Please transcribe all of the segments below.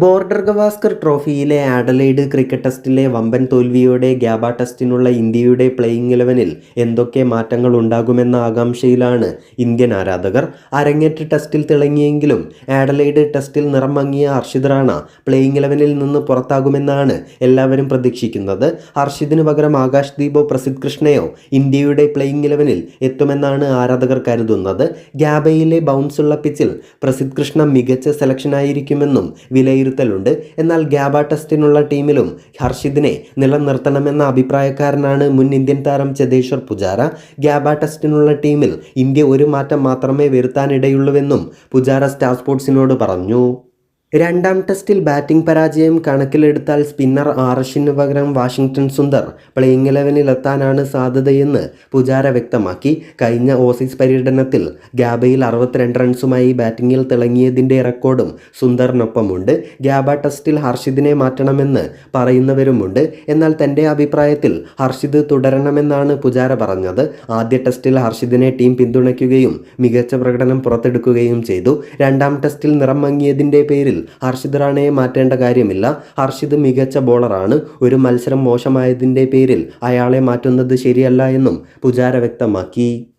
Border Gavaskar ട്രോഫിയിലെ Adelaide cricket ടെസ്റ്റിലെ വമ്പൻ തോൽവിയോടെ ഗ്യാബ ടെസ്റ്റിനുള്ള ഇന്ത്യയുടെ പ്ലേയിങ് ഇലവനിൽ എന്തൊക്കെ മാറ്റങ്ങൾ ഉണ്ടാകുമെന്ന ആകാംക്ഷയിലാണ് ഇന്ത്യൻ ആരാധകർ. അരങ്ങേറ്റ ടെസ്റ്റിൽ തിളങ്ങിയെങ്കിലും ആഡലൈഡ് ടെസ്റ്റിൽ നിറം മങ്ങിയ ഹർഷിത് റാണ പ്ലേയിങ് ഇലവനിൽ നിന്ന് പുറത്താകുമെന്നാണ് എല്ലാവരും പ്രതീക്ഷിക്കുന്നത്. ഹർഷിദിന് പകരം ആകാശ് ദീപോ പ്രസിദ് കൃഷ്ണയോ ഇന്ത്യയുടെ പ്ലേയിങ് ഇലവനിൽ എത്തുമെന്നാണ് ആരാധകർ കരുതുന്നത്. ഗ്യാബയിലെ ബൗൺസുള്ള പിച്ചിൽ പ്രസിദ് കൃഷ്ണ മികച്ച സെലക്ഷനായിരിക്കുമെന്നും വിലയിരുത്തലുണ്ട്. എന്നാൽ ഗ്യാബ ടെസ്റ്റിനുള്ള ടീമിലും ഹർഷിദിനെ നിലനിർത്തണമെന്ന അഭിപ്രായക്കാരനാണ് മുൻ ഇന്ത്യൻ താരം ചതേശ്വർ പുജാര. ഗ്യാബ ടെസ്റ്റിനുള്ള ടീമിൽ ഇന്ത്യ ഒരു മാറ്റം മാത്രമേ വരുത്താനിടയുള്ളൂവെന്നും പുജാര സ്റ്റാർ സ്പോർട്സിനോട് പറഞ്ഞു. രണ്ടാം ടെസ്റ്റിൽ ബാറ്റിംഗ് പരാജയം കണക്കിലെടുത്താൽ സ്പിന്നർ ആർഷിന് പകരം വാഷിംഗ്ടൺ സുന്ദർ പ്ലേയിങ് ഇലവനിലെത്താനാണ് സാധ്യതയെന്ന് പുജാര വ്യക്തമാക്കി. കഴിഞ്ഞ ഓസീസ് പര്യടനത്തിൽ ഗാബയിൽ അറുപത്തിരണ്ട് റൺസുമായി ബാറ്റിംഗിൽ തിളങ്ങിയതിന്റെ റെക്കോർഡും സുന്ദറിനൊപ്പമുണ്ട്. ഗാബ ടെസ്റ്റിൽ ഹർഷിദിനെ മാറ്റണമെന്ന് പറയുന്നവരുമുണ്ട്. എന്നാൽ തന്റെ അഭിപ്രായത്തിൽ ഹർഷിദ് തുടരണമെന്നാണ് പുജാര പറഞ്ഞത്. ആദ്യ ടെസ്റ്റിൽ ഹർഷിദിനെ ടീം പിന്തുണയ്ക്കുകയും മികച്ച പ്രകടനം പുറത്തെടുക്കുകയും ചെയ്തു. രണ്ടാം ടെസ്റ്റിൽ നിറം മങ്ങിയതിന്റെ പേരിൽ ഹർഷിദ് റാണയെ മാറ്റേണ്ട കാര്യമില്ല. ഹർഷിദ് മികച്ച ബോളറാണ്. ഒരു മത്സരം മോശമായതിന്റെ പേരിൽ അയാളെ മാറ്റുന്നത് ശരിയല്ല എന്നും പുജാര വ്യക്തമാക്കി.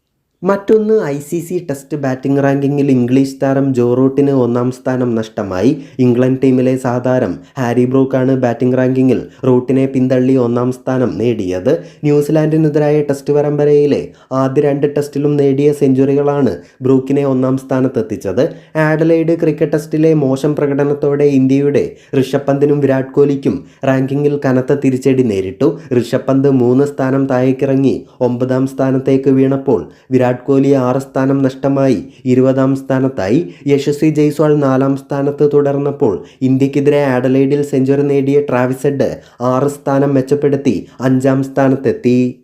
മറ്റൊന്ന് I C C test batting റാങ്കിങ്ങിൽ ഇംഗ്ലീഷ് താരം ജോ റൂട്ടിന് ഒന്നാം സ്ഥാനം നഷ്ടമായി. ഇംഗ്ലണ്ട് ടീമിലെ സാധാരം ഹാരി ബ്രൂക്കാണ് ബാറ്റിംഗ് റാങ്കിങ്ങിൽ റൂട്ടിനെ പിന്തള്ളി ഒന്നാം സ്ഥാനം നേടിയത്. ന്യൂസിലാൻഡിനെതിരായ ടെസ്റ്റ് പരമ്പരയിലെ ആദ്യ രണ്ട് ടെസ്റ്റിലും നേടിയ സെഞ്ചുറികളാണ് ബ്രൂക്കിനെ ഒന്നാം സ്ഥാനത്തെത്തിച്ചത്. ആഡലൈഡ് ക്രിക്കറ്റ് ടെസ്റ്റിലെ മോശം പ്രകടനത്തോടെ ഇന്ത്യയുടെ ഋഷഭ് പന്തിനും വിരാട് കോഹ്ലിക്കും റാങ്കിങ്ങിൽ കനത്ത തിരിച്ചടി നേരിട്ടു. ഋഷഭ് പന്ത് മൂന്ന് സ്ഥാനം താഴേക്കിറങ്ങി ഒമ്പതാം സ്ഥാനത്തേക്ക് വീണപ്പോൾ വിരാട് വിരാട് കോഹ്ലി ആറ് സ്ഥാനം നഷ്ടമായി. ഇരുപതാം സ്ഥാനത്തായി. യശസ്വി ജയ്സ്വാൾ നാലാം സ്ഥാനത്ത് തുടർന്നപ്പോൾ ഇന്ത്യക്കെതിരെ ആഡലൈഡിൽ സെഞ്ചുറി നേടിയ ട്രാവിസെഡ് ആറ് സ്ഥാനം മെച്ചപ്പെടുത്തി. അഞ്ചാം സ്ഥാനത്തെത്തി.